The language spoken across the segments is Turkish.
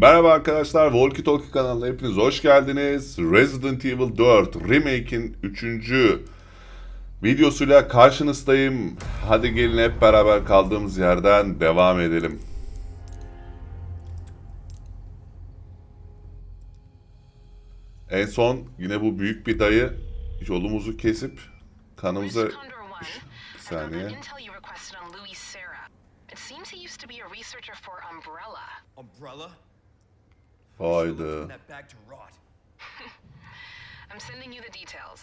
Merhaba arkadaşlar, Walkie Talkie kanalına hepiniz hoş geldiniz. Resident Evil 4 Remake'in 3. videosuyla karşınızdayım. Hadi gelin hep beraber kaldığımız yerden devam edelim. En son yine bu büyük bir dayı yolumuzu kesip kanımıza... Bir saniye. the intel you requested on Louis Serra. It seems he used to be a researcher for Umbrella. Umbrella? Haydi. I'm sending you the details.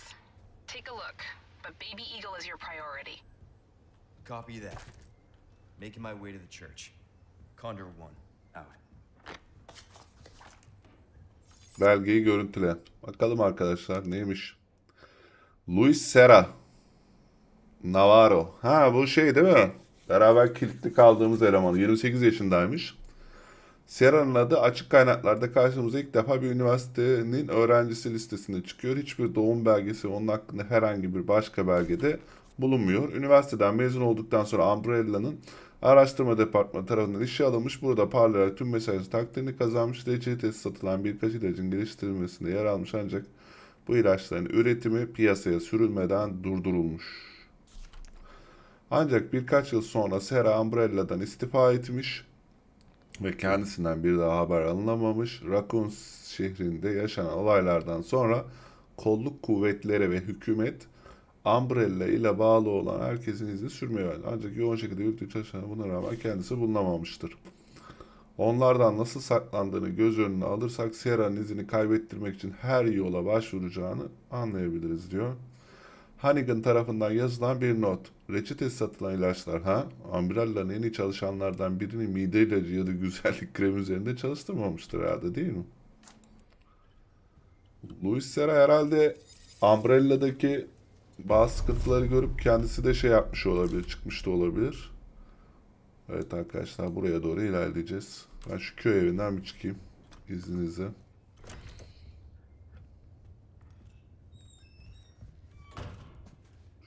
Take a look, but Baby Eagle is your priority. Copy that. Making my way to the church. Condor One, out. Belgeyi görüntüle. Bakalım arkadaşlar neymiş? Luis Serra. Navarro. Ha bu şey değil mi? Beraber kilitli kaldığımız eleman. 28 yaşındaymış. Serra'nın adı açık kaynaklarda karşımıza ilk defa bir üniversitenin öğrencisi listesinde çıkıyor. Hiçbir doğum belgesi onun hakkında herhangi bir başka belgede bulunmuyor. Üniversiteden mezun olduktan sonra Umbrella'nın araştırma departmanı tarafından işe alınmış. Burada parlayarak tüm mesajı takdirini kazanmış. Reçetesi satılan birkaç ilacın geliştirilmesinde yer almış ancak bu ilaçların üretimi piyasaya sürülmeden durdurulmuş. Ancak birkaç yıl sonra Serra Umbrella'dan istifa etmiş ve kendisinden bir daha haber alınamamış. Raccoon şehrinde yaşanan olaylardan sonra kolluk kuvvetleri ve hükümet Umbrella ile bağlı olan herkesin izni sürmeye verdi. Ancak yoğun şekilde yürüttüğü çalışmalar buna rağmen kendisi bulunamamıştır. Onlardan nasıl saklandığını göz önüne alırsak Sierra'nın izini kaybettirmek için her yola başvuracağını anlayabiliriz diyor. Hannigan tarafından yazılan bir not. Reçetesi satılan ilaçlar ha? Umbrella'nın en iyi çalışanlardan birini mide ilacı ya da güzellik kremi üzerinde çalıştırmamıştır herhalde değil mi? Louis Serra herhalde Umbrella'daki bazı sıkıntıları görüp kendisi de şey yapmış olabilir, çıkmış da olabilir. Evet arkadaşlar buraya doğru ilerleyeceğiz. Ben şu köy evinden bir çıkayım izninizle.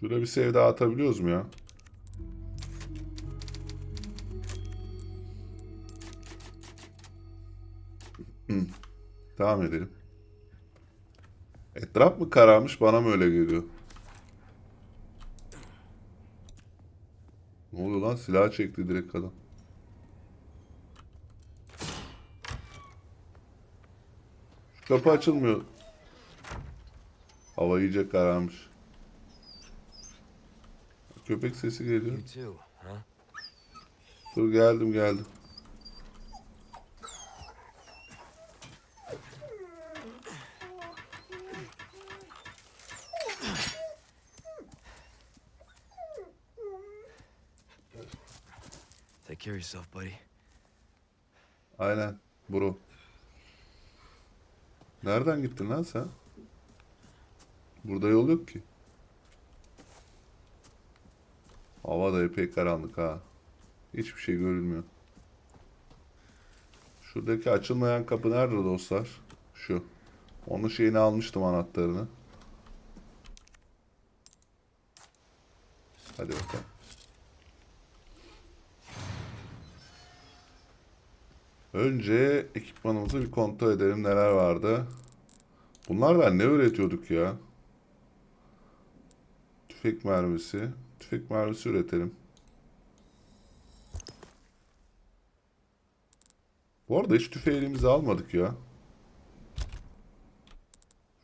Şurada bir save atabiliyoruz mu ya? Devam edelim. Etraf mı kararmış bana mı öyle geliyor? Ne oluyor lan? Silah çekti direkt adam. Şu kapı açılmıyor. Hava iyice kararmış. Köpek sesi geliyor. Dur geldim geldim. Take care of yourself, buddy. Aynen. Bro. Nereden gittin lan sen? Burada yol yok ki. Hava da epey karanlık ha. Hiçbir şey görülmüyor. Şuradaki açılmayan kapı nerede dostlar? Şu. Onun şeyini almıştım anahtarını. Hadi bakalım. Önce ekipmanımızı bir kontrol edelim neler vardı. Bunlardan ne üretiyorduk ya? Tüfek mermisi. Tüfek mermisi üretelim. Bu arada hiç tüfeği elimize almadık ya.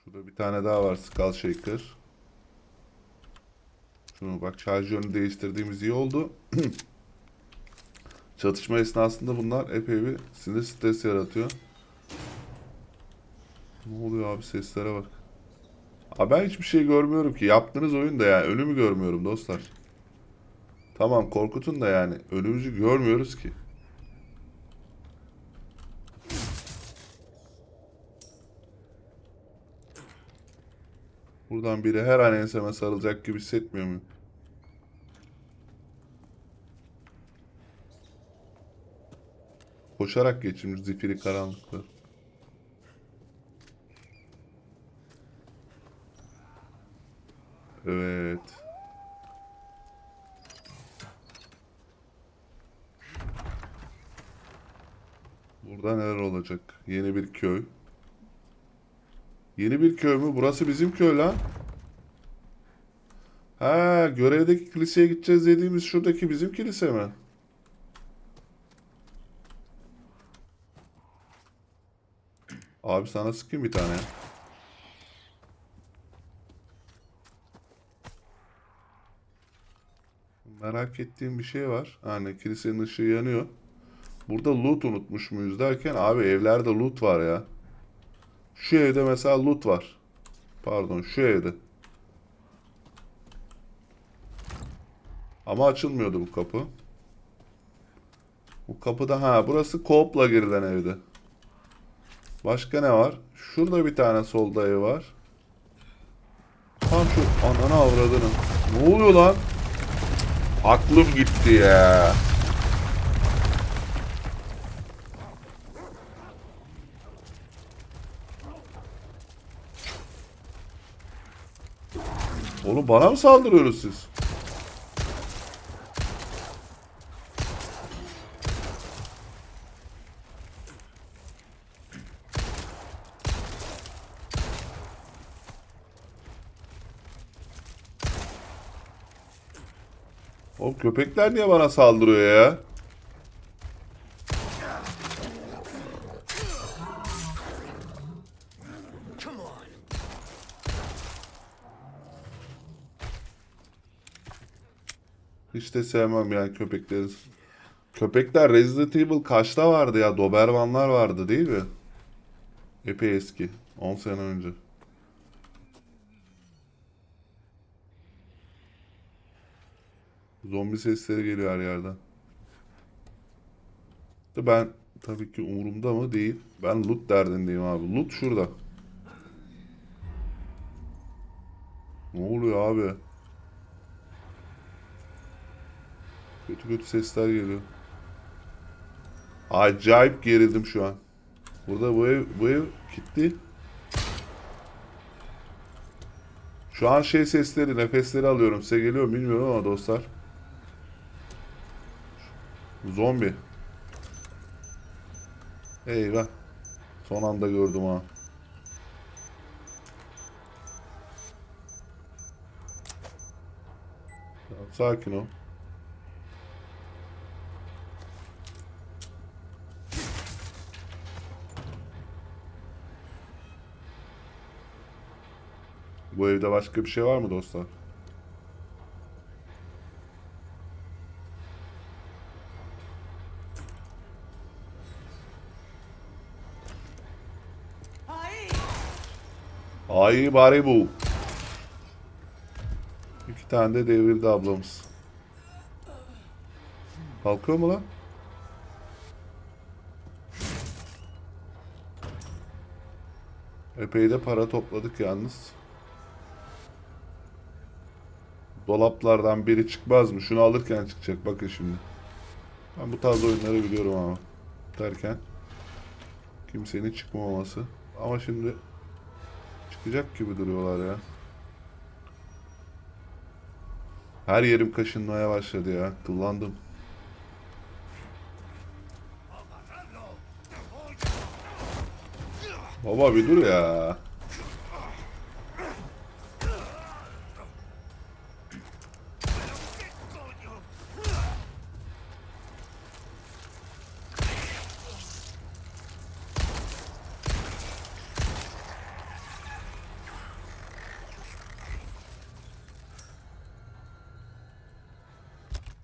Şurada bir tane daha var Skull Shaker. Şunu bak şarj yönünü değiştirdiğimiz iyi oldu. Çatışma esnasında bunlar epey bir sinir stres yaratıyor. Ne oluyor abi seslere bak. Abi ben hiçbir şey görmüyorum ki. Yaptığınız oyun da yani önümü görmüyorum dostlar. Tamam korkutun da yani önümüzü görmüyoruz ki. Buradan biri her an enseme sarılacak gibi hissetmiyor muyum? Koşarak geçmiş zifiri karanlıklar. Evet. Burada neler olacak? Yeni bir köy. Yeni bir köy mü? Burası bizim köy lan. Ha, görevdeki kiliseye gideceğiz dediğimiz şuradaki bizim kilise mi? Abi sana sıkayım bir tane. Merak ettiğim bir şey var. Hani kilisenin ışığı yanıyor. Burada loot unutmuş muyuz derken abi evlerde loot var ya. Şu evde mesela loot var. Pardon şu evde. Ama açılmıyordu bu kapı. Bu kapıda ha burası koopla girilen evde. Başka ne var? Şurada bir tane solda ev var. Tam şu ananı avradını. Ne oluyor lan? Aklım gitti ya. Oğlum bana mı saldırıyorsunuz siz? Oğlum köpekler niye bana saldırıyor ya? De sevmem yani köpekleri. Köpekler Resident Evil kaçta vardı ya? Dobermanlar vardı değil mi? Epey eski. 10 sene önce. Zombi sesleri geliyor her yerden. De Ben tabii ki umurumda mı değil. Ben loot derdindeyim abi. Loot şurada. Ne oluyor abi? Kötü kötü sesler geliyor. Acayip gerildim şu an. Burada bu ev bu ev kilitli. Şu an şey sesleri, nefesleri alıyorum. Size geliyor mu bilmiyorum ama dostlar. Zombi. Eyvah. Son anda gördüm ha. Sakin ol. Bu evde başka bir şey var mı dostlar? Ay bari bu. İki tane de devrildi ablamız. Kalkıyor mu lan? Epey de para topladık yalnız. Dolaplardan biri çıkmaz mı? Şunu alırken çıkacak. Bakın şimdi. Ben bu tarz oyunları biliyorum ama. Derken kimsenin çıkmaması. Ama şimdi çıkacak gibi duruyorlar ya. Her yerim kaşınmaya başladı ya. Kullandım. Baba bir dur ya.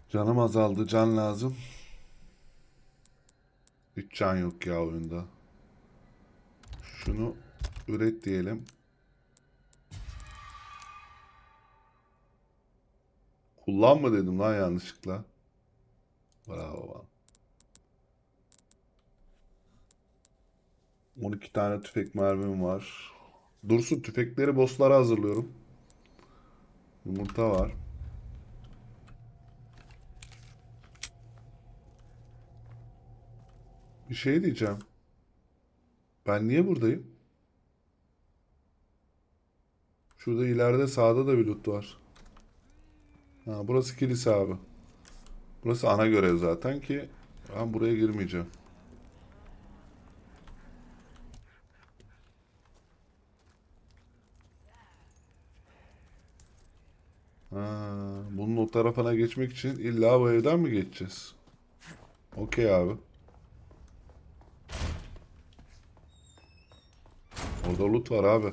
Canım azaldı. Can lazım. Hiç can yok ya oyunda. Şunu üret diyelim. Kullanma dedim lan yanlışlıkla. Bravo. lan. 12 tane tüfek mermim var. Dursun tüfekleri bosslara hazırlıyorum. Yumurta var. Bir şey diyeceğim. Ben niye buradayım? Şurada ileride sağda da bir loot var. Ha, burası kilise abi. Burası ana görev zaten ki ben buraya girmeyeceğim. Ha, bunun o tarafına geçmek için illa bu evden mi geçeceğiz? Okey abi. Orada loot var abi.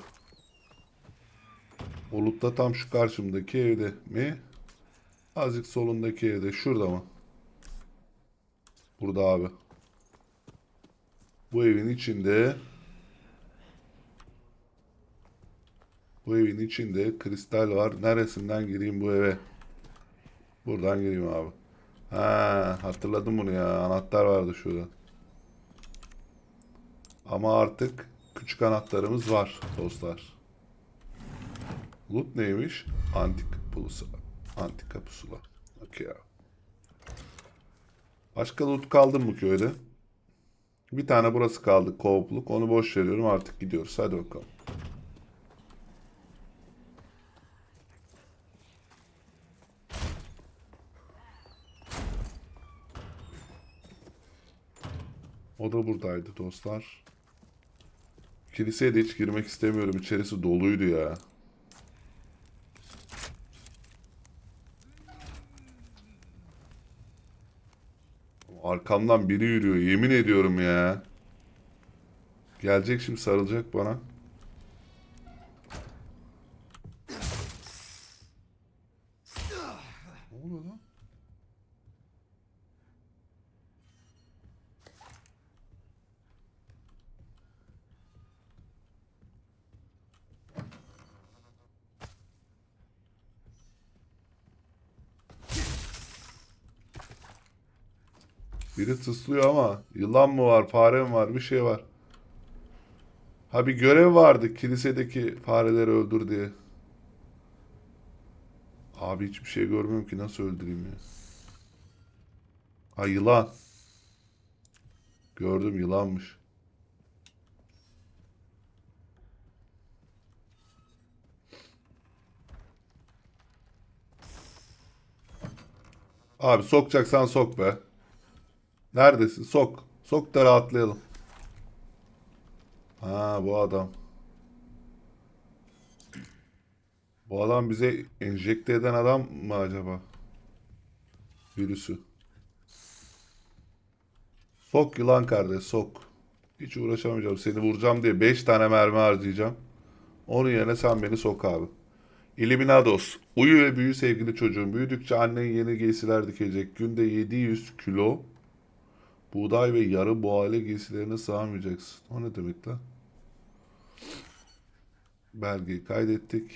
O loot da tam şu karşımdaki evde mi? Azıcık solundaki evde. Şurada mı? Burada abi. Bu evin içinde Bu evin içinde kristal var. Neresinden gireyim bu eve? Buradan gireyim abi. Ha, hatırladım bunu ya. Anahtar vardı şurada. Ama artık küçük anahtarımız var dostlar. Loot neymiş? Antik pusula. Antika pusula. Okey abi. Başka loot kaldı mı köyde? Bir tane burası kaldı kovupluk. Onu boş veriyorum artık gidiyoruz. Hadi bakalım. O da buradaydı dostlar. Kiliseye de hiç girmek istemiyorum. İçerisi doluydu ya. Arkamdan biri yürüyor. Yemin ediyorum ya. Gelecek şimdi sarılacak bana. Ne oluyor lan? Biri tıslıyor ama yılan mı var, fare mi var, bir şey var. Ha bir görev vardı kilisedeki fareleri öldür diye. Abi hiçbir şey görmüyorum ki nasıl öldüreyim ya. Ha yılan. Gördüm yılanmış. Abi sokacaksan sok be. Neredesin? Sok. Sok da rahatlayalım. Ha bu adam. Bu adam bize enjekte eden adam mı acaba? Virüsü. Sok yılan kardeş sok. Hiç uğraşamayacağım. Seni vuracağım diye 5 tane mermi harcayacağım. Onun yerine sen beni sok abi. Illuminados. Uyu ve büyü sevgili çocuğum. Büyüdükçe annen yeni giysiler dikecek. Günde 700 kilo buğday ve yarı boğale giysilerine sığamayacaksın. O ne demek lan? Belgeyi kaydettik.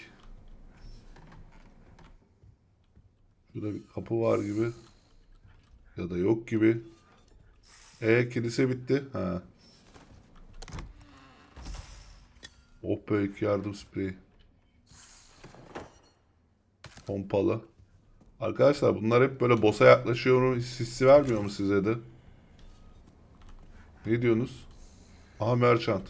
Şurada bir kapı var gibi. Ya da yok gibi. E kilise bitti. Ha. Oh be iki yardım spreyi. Pompalı. Arkadaşlar bunlar hep böyle boss'a yaklaşıyor hissi vermiyor mu size de? Ne diyorsunuz? Aha merchant.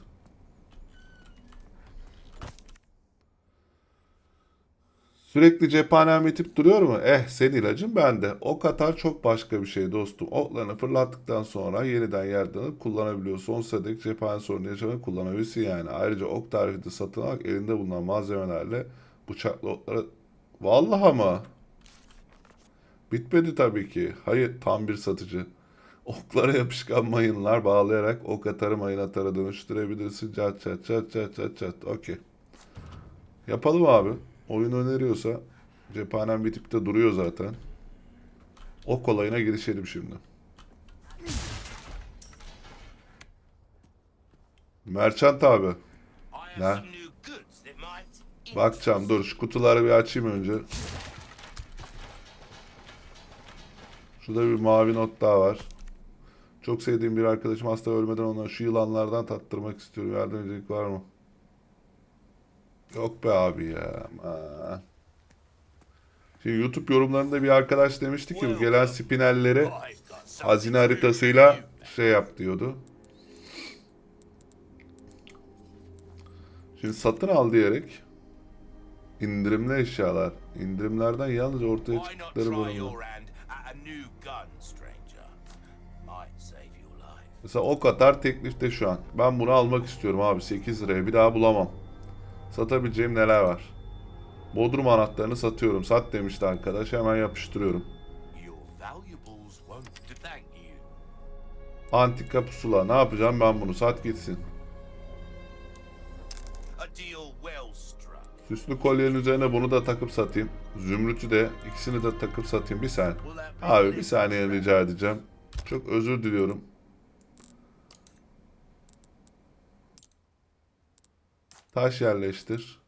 Sürekli cephanem bitip duruyor mu? Eh senin ilacın bende. Ok atar çok başka bir şey dostum. Oklarını fırlattıktan sonra yeniden yerden alıp kullanabiliyor. Sonsuza dek cephane sorunu yaşamayı kullanabilirsin yani. Ayrıca ok tarifi de satın alarak elinde bulunan malzemelerle bıçaklı oklara... Vallahi ama. Bitmedi tabii ki. Hayır tam bir satıcı. Oklara yapışkan mayınlar bağlayarak ok atarı mayın atara dönüştürebilirsin. Çat çat çat çat çat çat. Okey. Yapalım abi. Oyun öneriyorsa cephanem bitip de duruyor zaten. Ok olayına girişelim şimdi. Merchant abi. Ne? Bakacağım dur şu kutuları bir açayım önce. Şurada bir mavi not daha var. Çok sevdiğim bir arkadaşım hasta ölmeden ona şu yılanlardan tattırmak istiyorum. Yardım edecek var mı? Yok be abi ya. Aman. Şimdi YouTube yorumlarında bir arkadaş demişti ki bu gelen spinelleri hazine haritasıyla şey yap diyordu. Şimdi satın al diyerek indirimli eşyalar. İndirimlerden yalnızca ortaya çıktıkları try Mesela o kadar teklifte şu an. Ben bunu almak istiyorum abi 8 liraya bir daha bulamam. Satabileceğim neler var? Bodrum anahtarını satıyorum. Sat demişti arkadaş. Hemen yapıştırıyorum. Antika pusula. Ne yapacağım ben bunu? Sat gitsin. Süslü kolyenin üzerine bunu da takıp satayım. Zümrüt'ü de ikisini de takıp satayım. Bir saniye. Abi bir saniye rica edeceğim. Çok özür diliyorum. Taş yerleştir.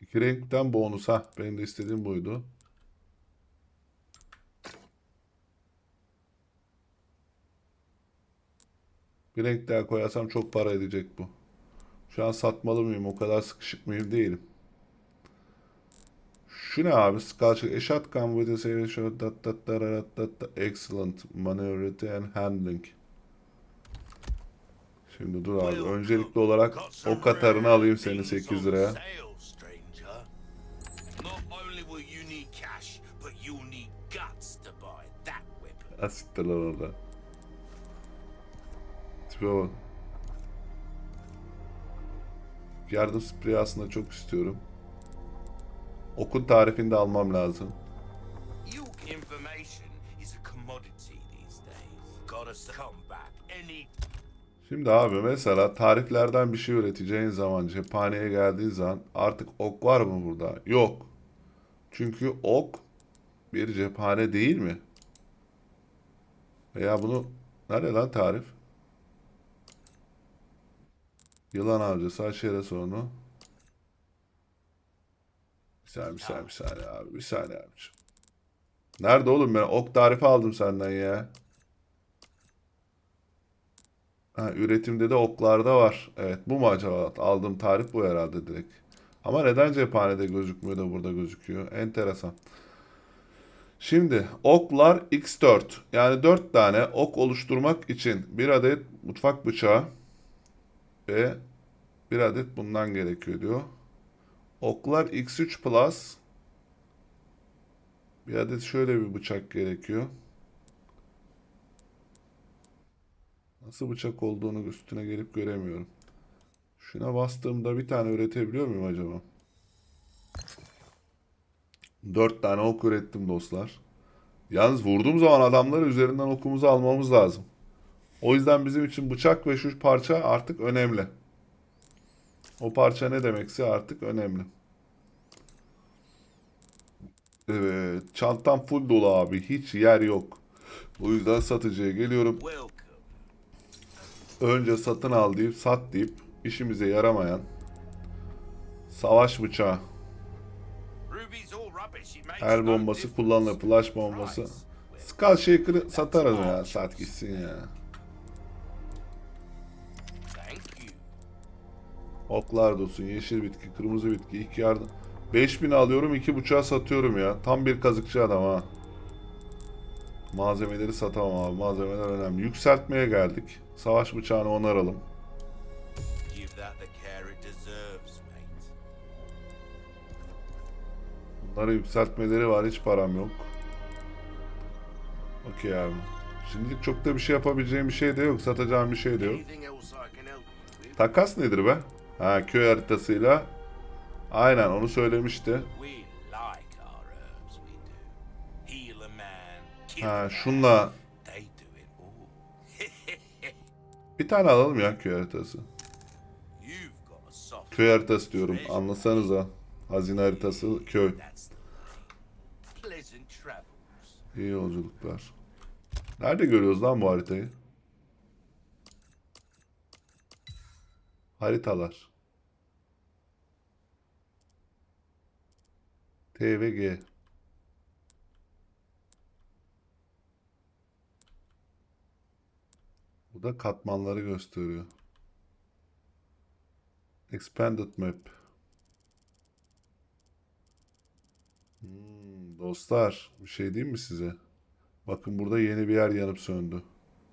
İki renkten bonus ha. Benim de istediğim buydu. Bir renk daha koyarsam çok para edecek bu. Şu an satmalı mıyım? O kadar sıkışık mıyım? Değilim. Şu ne abi? Sculpture. A shotgun with a saving shot. Dat, dat, dararat, dat, dat. Excellent. Maneuverity and handling. Şimdi dur abi. Öncelikli olarak o katarını alayım senin 8 liraya. Asittir lan orada. Tipe bak. Yardım spreyi aslında çok istiyorum. Okun tarifini de almam lazım. Şimdi abi mesela tariflerden bir şey üreteceğin zaman cephaneye geldiğin zaman artık ok var mı burada? Yok. Çünkü ok bir cephane değil mi? Veya bunu nerede lan tarif? Yılan avcısı aşere sorunu. Saniye, bir saniye, bir saniye abi. Bir saniye abiciğim. Nerede oğlum ben ok tarifi aldım senden ya. Ha, üretimde de oklarda var. Evet bu mu acaba? Aldığım tarif bu herhalde direkt. Ama neden cephanede gözükmüyor da burada gözüküyor? Enteresan. Şimdi oklar X4. Yani 4 tane ok oluşturmak için bir adet mutfak bıçağı ve bir adet bundan gerekiyor diyor. Oklar X3 Plus. Bir adet şöyle bir bıçak gerekiyor. Nasıl bıçak olduğunu üstüne gelip göremiyorum. Şuna bastığımda bir tane üretebiliyor muyum acaba? Dört tane ok ürettim dostlar. Yalnız vurduğum zaman adamları üzerinden okumuzu almamız lazım. O yüzden bizim için bıçak ve şu parça artık önemli. O parça ne demekse artık önemli. Evet, çantam full dolu abi. Hiç yer yok. O yüzden satıcıya geliyorum. Önce satın al deyip sat deyip işimize yaramayan savaş bıçağı, el bombası kullanılır, flash bombası. Skull Shaker'ı satarız ya, sat gitsin ya. Oklar dolsun, yeşil bitki, kırmızı bitki, iki yardım. 5000 alıyorum, iki buçuğa satıyorum ya. Tam bir kazıkçı adam ha. Malzemeleri satamam abi, malzemeler önemli. Yükseltmeye geldik. Savaş bıçağını onaralım. Bunlara yükseltmeleri var. Hiç param yok. Okey abi. Şimdilik çok da bir şey yapabileceğim bir şey de yok. Satacağım bir şey de yok. Takas nedir be? Ha köy haritasıyla. Aynen onu söylemişti. Ha şunla bir tane alalım ya köy haritası. Köy haritası diyorum. Anlasanıza. Hazine haritası köy. İyi yolculuklar. Nerede görüyoruz lan bu haritayı? Haritalar. T ve G. Bu da katmanları gösteriyor. Expanded map. Hmm, dostlar, bir şey diyeyim mi size? Bakın burada yeni bir yer yanıp söndü.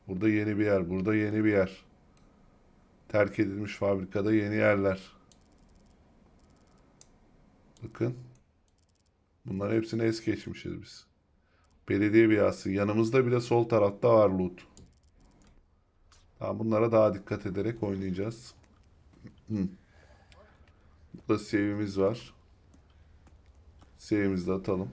Burada yeni bir yer, burada yeni bir yer. Terk edilmiş fabrikada yeni yerler. Bakın. Bunların hepsini es geçmişiz biz. Belediye binası. Yanımızda bile sol tarafta var loot. Tamam, bunlara daha dikkat ederek oynayacağız. Hı. Burada save'imiz var. Save'imizi de atalım.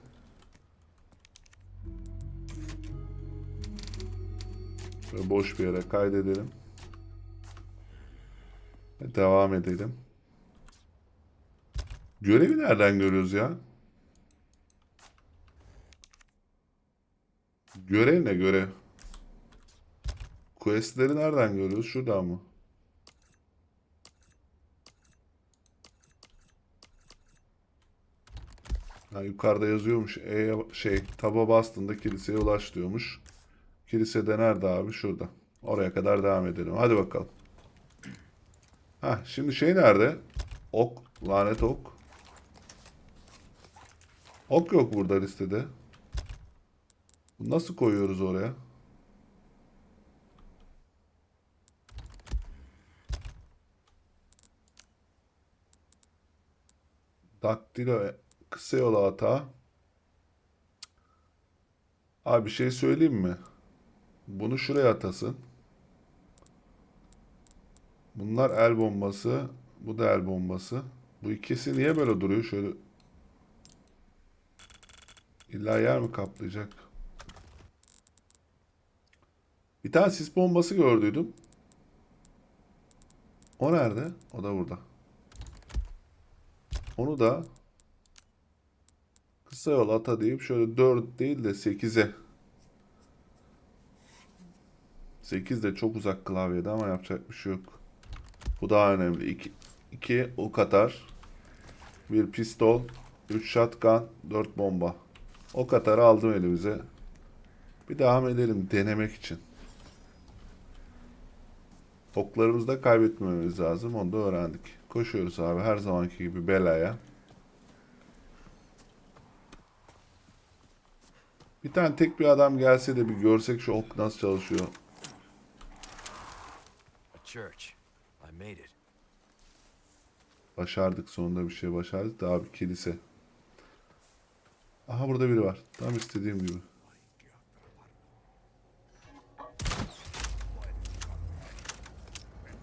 Böyle boş bir yere kaydedelim. Devam edelim. Görevi nereden görüyoruz ya? Görev ne görev? Questleri nereden görüyoruz? Şuradan mı? Ha, yukarıda yazıyormuş. E şey taba bastığında kiliseye ulaş diyormuş. Kilise de nerede abi? Şurada. Oraya kadar devam edelim. Hadi bakalım. Ha şimdi şey nerede? Ok. Lanet ok. Ok yok burada listede. Nasıl koyuyoruz oraya? Daktilo e, kısa yol hata. Abi bir şey söyleyeyim mi? Bunu şuraya atasın. Bunlar el bombası. Bu da el bombası. Bu ikisi niye böyle duruyor? Şöyle İlla yer mi kaplayacak? Bir tane sis bombası gördüydüm. O nerede? O da burada. Onu da kısa yol ata deyip şöyle 4 değil de 8'e 8 de çok uzak klavyede ama yapacak bir şey yok. Bu daha önemli. 2 2 ok atar. Bir pistol, 3 shotgun, 4 bomba. O katarı aldım elimize. Bir devam edelim denemek için. Oklarımızı da kaybetmememiz lazım. Onu da öğrendik. Koşuyoruz abi her zamanki gibi belaya. Bir tane tek bir adam gelse de bir görsek şu ok nasıl çalışıyor. A church. Başardık sonunda bir şey başardık da abi kilise. Aha burada biri var. Tam istediğim gibi.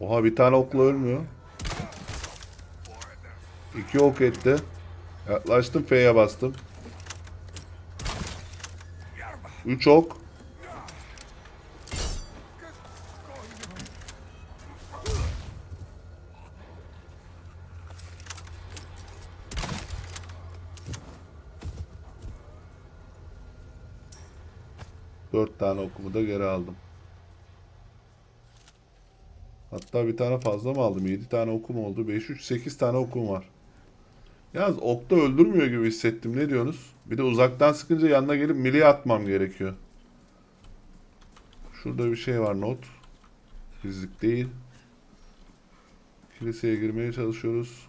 Oha bir tane okla ölmüyor. İki ok etti. Yaklaştım F'ye bastım. Üç ok. Dört tane okumu da geri aldım. Hatta bir tane fazla mı aldım? 7 tane okum oldu. 5, 3, 8 tane okum var. Yalnız okta öldürmüyor gibi hissettim. Ne diyorsunuz? Bir de uzaktan sıkınca yanına gelip miliye atmam gerekiyor. Şurada bir şey var not. Fizik değil. Kiliseye girmeye çalışıyoruz.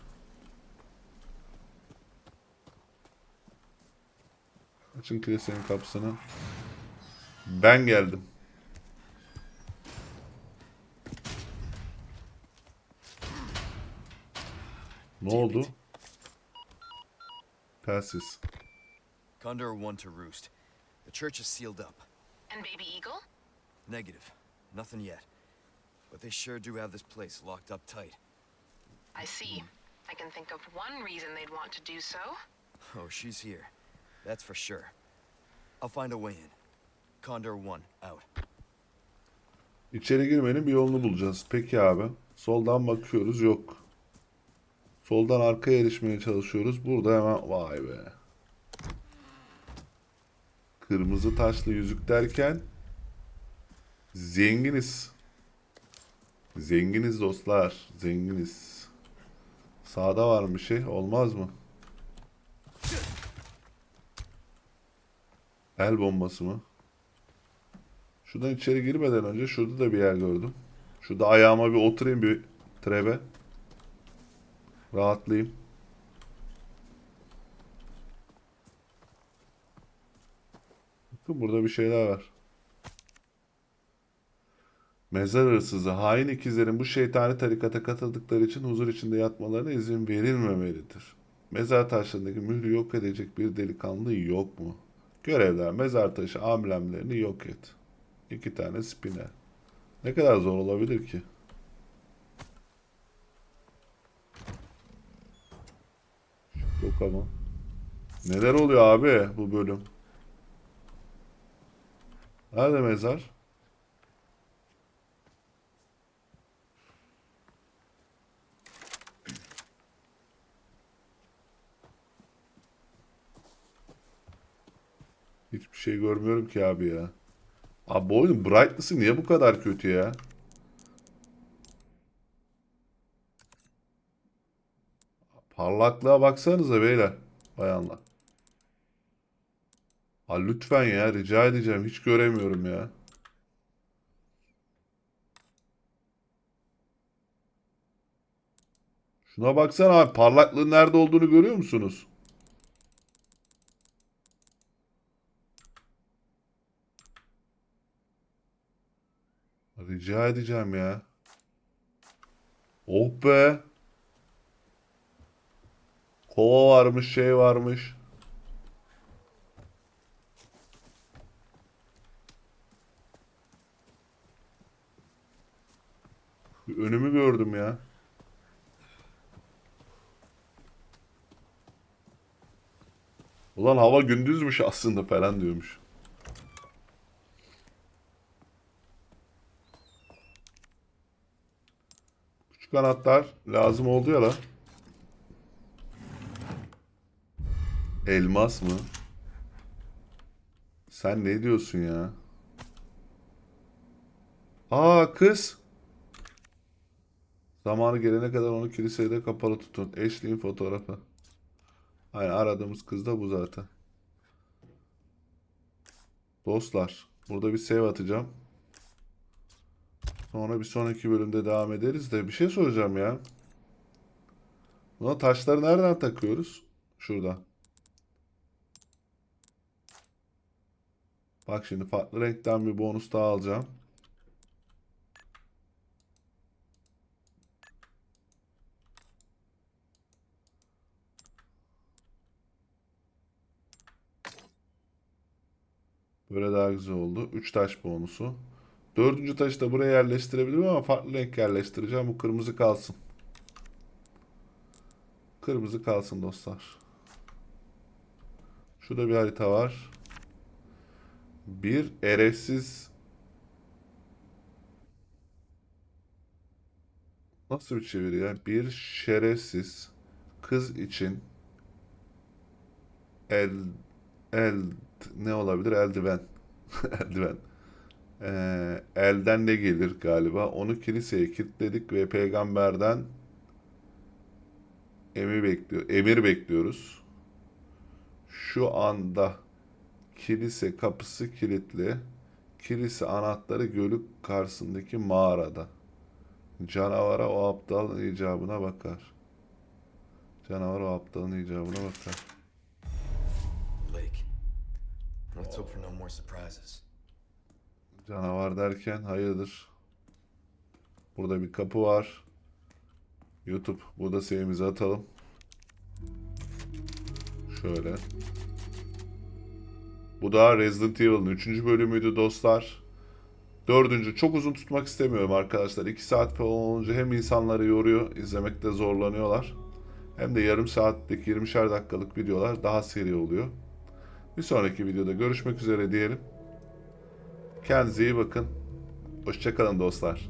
Açın kilisenin kapısını. Ben geldim. Ne oldu? Telsiz. Condor 1 to Roost. The church is sealed up. And Baby Eagle? Negative. Nothing yet. But they sure do have this place locked up tight. I see. I can think of one reason they'd want to do so. Oh, she's here. That's for sure. I'll find a way in. Condor 1 out. İçeri girmenin bir yolunu bulacağız. Peki abi. Soldan bakıyoruz. Yok. Soldan arkaya erişmeye çalışıyoruz. Burada hemen vay be. Kırmızı taşlı yüzük derken zenginiz. Zenginiz dostlar. Zenginiz. Sağda var bir şey. Olmaz mı? El bombası mı? Şuradan içeri girmeden önce şurada da bir yer gördüm. Şurada ayağıma bir oturayım bir trebe. Rahatlayayım. Bakın burada bir şeyler var. Mezar hırsızı, hain ikizlerin bu şeytani tarikata katıldıkları için huzur içinde yatmalarına izin verilmemelidir. Mezar taşlarındaki mührü yok edecek bir delikanlı yok mu? Görevler mezar taşı amblemlerini yok et. İki tane spine. Ne kadar zor olabilir ki? Yok ama. Neler oluyor abi bu bölüm? Nerede mezar? Hiçbir şey görmüyorum ki abi ya. Abi bu oyunun brightness'ı niye bu kadar kötü ya? Parlaklığa baksanıza beyler. Bayanlar. Ha lütfen ya rica edeceğim. Hiç göremiyorum ya. Şuna baksana abi parlaklığın nerede olduğunu görüyor musunuz? Rica edeceğim ya. Oh be. Kova varmış, şey varmış. Önümü gördüm ya. Ulan hava gündüzmüş aslında falan diyormuş. Küçük anahtar lazım oldu ya lan. Elmas mı? Sen ne diyorsun ya? Aa kız. Zamanı gelene kadar onu kilisede kapalı tutun. Ashley'in fotoğrafı. Aynen aradığımız kız da bu zaten. Dostlar, burada bir save atacağım. Sonra bir sonraki bölümde devam ederiz de bir şey soracağım ya. Buna taşları nereden takıyoruz? Şurada. Bak şimdi farklı renkten bir bonus daha alacağım. Böyle daha güzel oldu. 3 taş bonusu. Dördüncü taşı da buraya yerleştirebilirim ama farklı renk yerleştireceğim. Bu kırmızı kalsın. Kırmızı kalsın dostlar. Şurada bir harita var. Bir eresiz Nasıl bir çeviri ya? Bir şerefsiz kız için el el ne olabilir? Eldiven. Eldiven. Ee, elden ne gelir galiba? Onu kiliseye kilitledik ve peygamberden emir bekliyor. Emir bekliyoruz. Şu anda kilise kapısı kilitli. Kilise anahtarı gölük karşısındaki mağarada. Canavara o aptal icabına bakar. Canavar o aptalın icabına bakar. Lake. Let's hope for no more surprises. Canavar derken hayırdır? Burada bir kapı var. YouTube. Burada sevimizi atalım. Şöyle. Bu da Resident Evil'ın 3. bölümüydü dostlar. Dördüncü. Çok uzun tutmak istemiyorum arkadaşlar. 2 saat falan olunca hem insanları yoruyor, izlemekte zorlanıyorlar. Hem de yarım saatlik 20'şer dakikalık videolar daha seri oluyor. Bir sonraki videoda görüşmek üzere diyelim. Kendinize iyi bakın. Hoşçakalın dostlar.